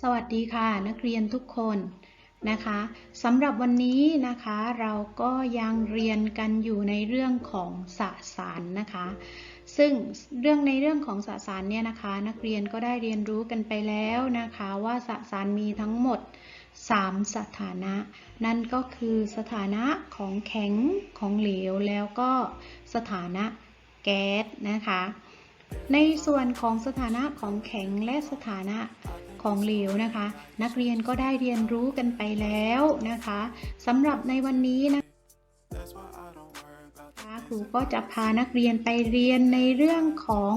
สวัสดีค่ะนักเรียนทุกคนนะคะสำหรับวันนี้นะคะเราก็ยังเรียนกันอยู่ในเรื่องของสสารนะคะ ซึ่งเรื่องในเรื่องของสสารเนี่ยนะคะ นักเรียนก็ได้เรียนรู้กันไปแล้วนะคะว่าสสารมีทั้งหมด 3 สถานะ นั่นก็คือสถานะของแข็งของเหลวแล้วก็สถานะแก๊สนะคะในส่วนของสถานะของแข็งและสถานะ ของเหลวนะคะ นักเรียนก็ได้เรียนรู้กันไปแล้วนะคะสำหรับในวันนี้นะคะครูก็จะพานักเรียนไปเรียนในเรื่องของ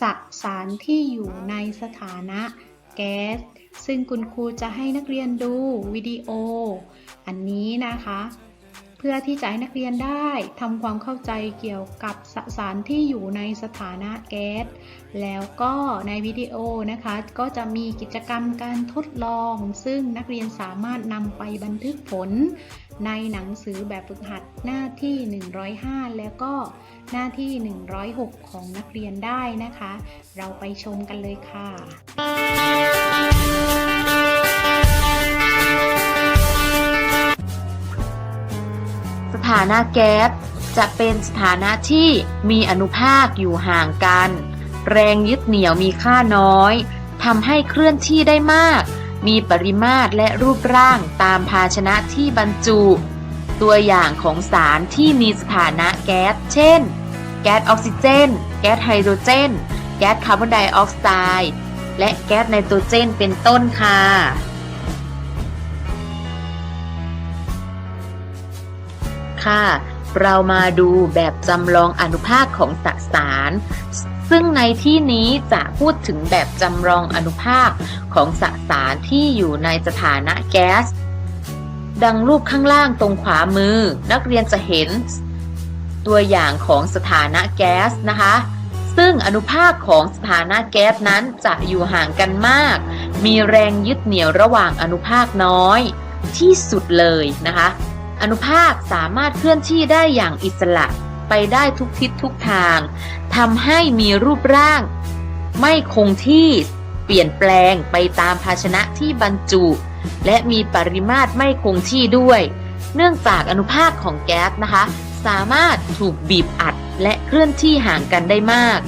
สสารที่อยู่ในสถานะแก๊สซึ่งคุณครูจะให้นักเรียนดูวิดีโอ อันนี้นะคะ พื่อที่จะให้นักเรียนได้ทำความเข้าใจเกี่ยวกับสสารที่อยู่ในสถานะแก๊ส แล้วก็ในวิดีโอนะคะ ก็จะมีกิจกรรมการทดลอง ซึ่งนักเรียนสามารถนำไปบันทึกผล ในหนังสือแบบฝึกหัดหน้าที่ 105 แล้วก็หน้าที่ 106 ของนักเรียนได้นะคะ เราไปชมกันเลยค่ะ ถานะแก๊สจะเป็นสถานะที่มีอนุภาคอยู่ห่างกัน แรงยึดเหนี่ยวมีค่าน้อยทำให้เคลื่อนที่ได้มาก มีปริมาตรและรูปร่างตามภาชนะที่บรรจุ ตัวอย่างของสารที่มีสถานะแก๊ส เช่น แก๊สออกซิเจน แก๊สไฮโดรเจน แก๊สคาร์บอนไดออกไซด์ และแก๊สไนโตรเจนเป็นต้นค่ะ ค่ะ เรามาดูแบบจำลองอนุภาคของสสาร ซึ่งในที่นี้จะพูดถึงแบบจำลองอนุภาคของสสารที่อยู่ในสถานะแก๊ส ดังรูปข้างล่างตรงขวามือ นักเรียนจะเห็นตัวอย่างของสถานะแก๊สนะคะ ซึ่งอนุภาคของสถานะแก๊สนั้นจะอยู่ห่างกันมาก มีแรงยึดเหนี่ยวระหว่างอนุภาคน้อยที่สุดเลยนะคะ อนุภาคสามารถเคลื่อนที่ได้อย่างอิสระไปได้ทุกทิศทุกทางทำให้มีรูปร่าง ไม่คงที่เปลี่ยนแปลงไปตามภาชนะที่บรรจุ และมีปริมาตรไม่คงที่ด้วย เนื่องจากอนุภาคของแก๊สนะคะ สามารถถูกบีบอัดและเคลื่อนที่ห่างกันได้มาก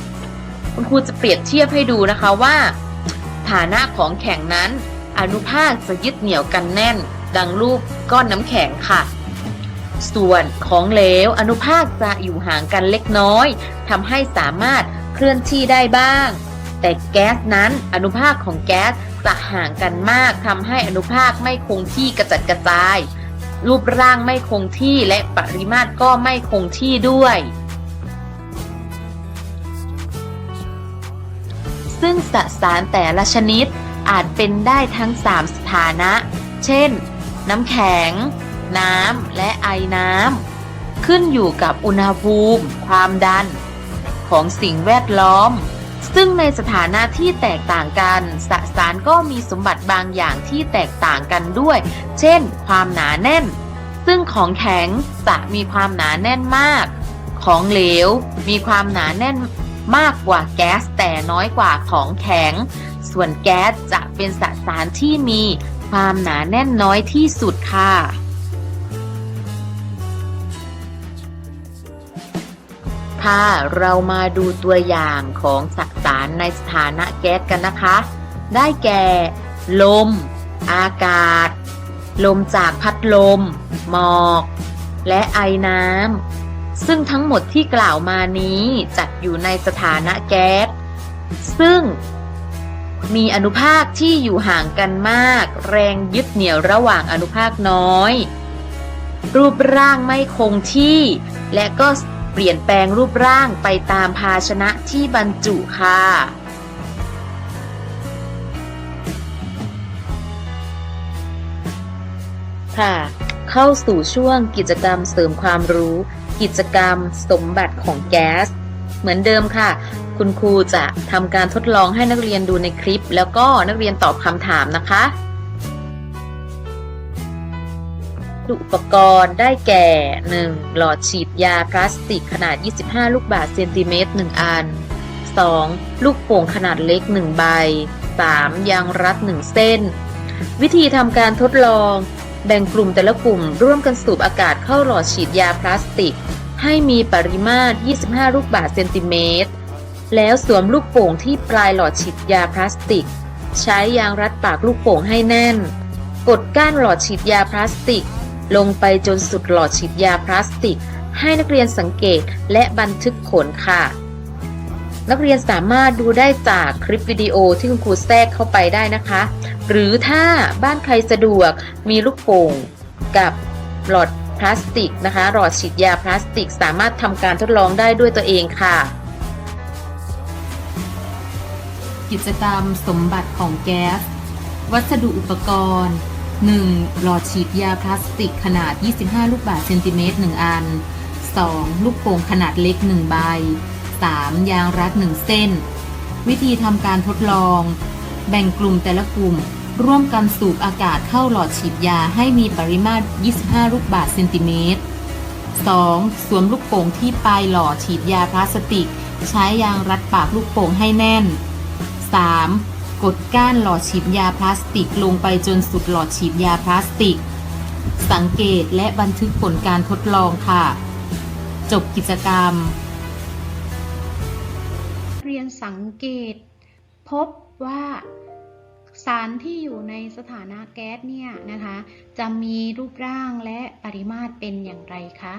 คุณครูจะเปรียบเทียบให้ดูนะคะว่าฐานะของแข็งนั้น อนุภาคจะยึดเหนี่ยวกันแน่น ดังรูปก้อนน้ำแข็งค่ะ ส่วนของเหลวอนุภาคจะอยู่ห่างกันเล็กน้อยทำให้สามารถเคลื่อนที่ได้บ้าง แต่แก๊สนั้นอนุภาคของแก๊สจะห่างกันมากทำให้อนุภาคไม่คงที่กระจัดกระจาย รูปร่างไม่คงที่และปริมาตรก็ไม่คงที่ด้วย ซึ่งสสารแต่ละชนิดอาจเป็นได้ทั้ง 3 สถานะ เช่น น้ำแข็ง น้ำและไอน้ำขึ้นอยู่กับอุณหภูมิ ความดัน ของสิ่งแวดล้อม ซึ่งในสถานะที่แตกต่างกันสสารก็มีสมบัติบางอย่างที่แตกต่างกันด้วย เช่น ความหนาแน่น ซึ่งของแข็งจะมีความหนาแน่นมาก ของเหลว มีความหนาแน่นมากกว่าแก๊สแต่น้อยกว่าของแข็ง ส่วนแก๊สจะเป็นสสารที่มีความหนาแน่นน้อยที่สุดค่ะ ค่ะ เรามาดูตัวอย่างของสสารในสถานะแก๊สกันนะคะ ได้แก่ ลม อากาศ ลมจากพัดลม หมอก และไอน้ำ ซึ่งทั้งหมดที่กล่าวมานี้จัดอยู่ในสถานะแก๊ส ซึ่งมีอนุภาคที่อยู่ห่างกันมาก แรงยึดเหนี่ยวระหว่างอนุภาคน้อย รูปร่างไม่คงที่ และก็ เปลี่ยนแปลงรูปร่างไปตามภาชนะที่บรรจุค่ะ ค่ะ เข้าสู่ช่วงกิจกรรมเสริมความรู้ กิจกรรมสมบัติของแก๊ส เหมือนเดิมค่ะ คุณครูจะทำการทดลองให้นักเรียนดูในคลิป แล้วก็นักเรียนตอบคำถามนะคะ อุปกรณ์ได้แก่ 1. หลอดฉีดยาพลาสติกขนาด 25 ลูกบาศก์เซนติเมตร 1 อัน 2. ลูกโป่งขนาดเล็ก 1 ใบ 3. ยางรัด 1 เส้น วิธีทำการทดลอง แบ่งกลุ่มแต่ละกลุ่มร่วมกันสูบอากาศเข้าหลอดฉีดยาพลาสติก ให้มีปริมาตร 25 ลูกบาศก์เซนติเมตร แล้วสวมลูกโป่งที่ปลายหลอดฉีดยาพลาสติก ใช้ยางรัดปากลูกโป่งให้แน่น กดก้านหลอดฉีดยาพลาสติก ลงไปจนสุดหลอดฉีดยาพลาสติก ให้นักเรียนสังเกตและบันทึกผลค่ะ นักเรียนสามารถดูได้จากคลิปวิดีโอที่คุณครูแทรกเข้าไปได้นะคะ หรือถ้าบ้านใครสะดวกมีลูกโป่งกับหลอดพลาสติกนะคะ หลอดฉีดยาพลาสติก สามารถทำการทดลองได้ด้วยตัวเองค่ะ กิจกรรมสมบัติของแก๊ส วัสดุอุปกรณ์ 1. หลอดฉีดยาพลาสติกขนาด 25 ลูกบาศก์เซนติเมตร 1 อัน 2. ลูกโป่งขนาดเล็ก 1 ใบ 3. ยางรัด 1 เส้น วิธีทำการทดลอง แบ่งกลุ่มแต่ละกลุ่ม ร่วมกันสูบอากาศเข้าหลอดฉีดยาให้มีปริมาตร 25 ลูกบาศก์เซนติเมตร 2. สวมลูกโป่งที่ปลายหลอดฉีดยาพลาสติก ใช้ยางรัดปากลูกโป่งให้แน่น 3. กดก้านหลอดฉีดยาพลาสติกลงไปจนสุดหลอดฉีดยาพลาสติก สังเกตและบันทึกผลการทดลองค่ะ จบกิจกรรม เรียนสังเกต พบว่า สารที่อยู่ในสถานะแก๊สเนี่ยนะคะ จะมีรูปร่างและปริมาตรเป็นอย่างไรคะ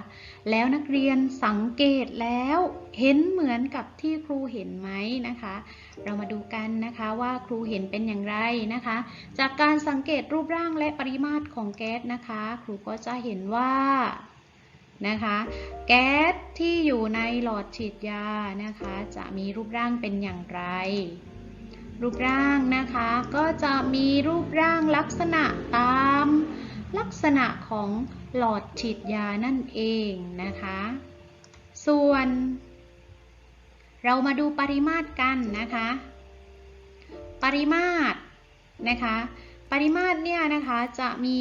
แล้วนักเรียนสังเกตแล้วเห็นเหมือนกับที่ครูเห็นไหมนะคะ เรามาดูกันนะคะว่าครูเห็นเป็นอย่างไรนะคะ จากการสังเกตรูปร่างและปริมาตรของแก๊สนะคะ ครูก็จะเห็นว่านะคะแก๊สที่อยู่ในหลอดฉีดยานะคะ จะมีรูปร่างเป็นอย่างไร รูปร่างนะคะ ก็จะมีรูปร่างลักษณะตาม ลักษณะของหลอดฉีดยานั่นเองนะคะ ส่วน เรามาดูปริมาตรกันนะคะ ปริมาตรนะคะ ปริมาตรเนี่ยนะคะจะมี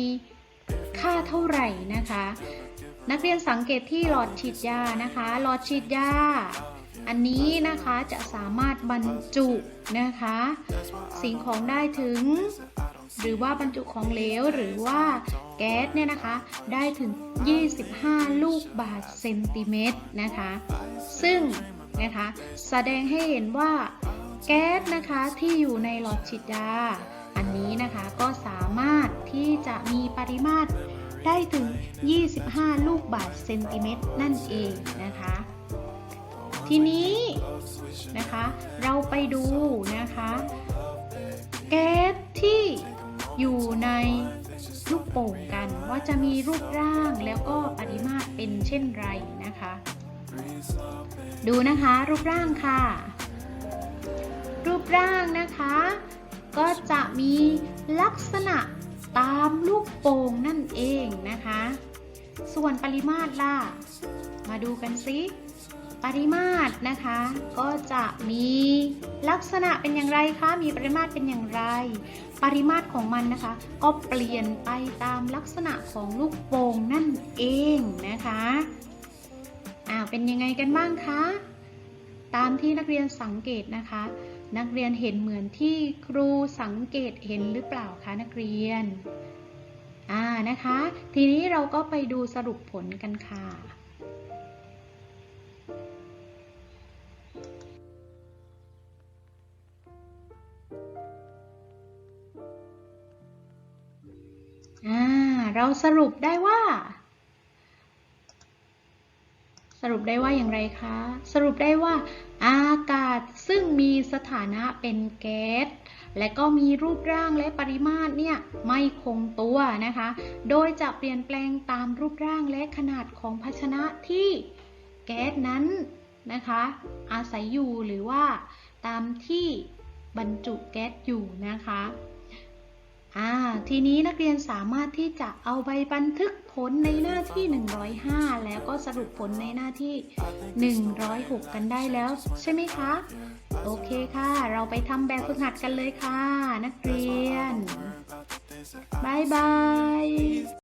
ค่าเท่าไหร่นะคะ นักเรียนสังเกตที่หลอดฉีดยานะคะ หลอดฉีดยา อันนี้นะคะจะสามารถบรรจุนะคะ สิ่งของได้ถึง หรือว่าบรรจุของเหลวหรือว่าแก๊สเนี่ยนะคะ ได้ถึง 25 ลูกบาศก์เซนติเมตรนะคะ ซึ่งนะคะแสดงให้เห็นว่าแก๊สนะคะที่อยู่ในหลอดฉีดยาอันนี้นะคะก็สามารถที่จะมีปริมาตรได้ถึง 25 ลูกบาศก์เซนติเมตรนั่นเองนะคะ ทีนี้นะคะเราไปดูนะคะแก๊สที่อยู่ในลูกโป่งกันว่าจะมีรูปร่างแล้วก็ปริมาตรเป็นเช่นไรนะคะ ดูนะคะรูปร่างค่ะ รูปร่างนะคะ ก็จะมีลักษณะตามลูกโป่งนั่นเองนะคะ ส่วนปริมาตรล่ะ มาดูกันซิ ปริมาตรนะคะ ก็จะมีลักษณะเป็นอย่างไรคะ มีปริมาตรเป็นอย่างไร ปริมาตรของมันนะคะ ก็เปลี่ยนไปตามลักษณะของลูกโป่งนั่นเองนะคะอ้าวเป็นยังไงกันบ้างคะ ตามที่นักเรียนสังเกตนะคะ นักเรียนเห็นเหมือนที่ครูสังเกตเห็นหรือเปล่าคะนักเรียนอ่านะคะ ทีนี้เราก็ไปดูสรุปผลกันค่ะ เราสรุปได้ว่า สรุปได้ว่าอย่างไรคะ สรุปได้ว่า อากาศซึ่งมีสถานะเป็นแก๊สและก็มีรูปร่างและปริมาตรเนี่ยไม่คงตัวนะคะ โดยจะเปลี่ยนแปลงตามรูปร่างและขนาดของภาชนะที่แก๊สนั้นนะคะ อาศัยอยู่หรือว่าตามที่บรรจุแก๊สอยู่นะคะ ทีนี้นักเรียนสามารถที่จะเอาใบบันทึกผลในหน้าที่ 105 แล้วก็สรุปผลในหน้าที่ 106 กันได้แล้ว ใช่ไหมคะ โอเคค่ะ เราไปทำแบบฝึกหัดกันเลยค่ะ นักเรียนบายบาย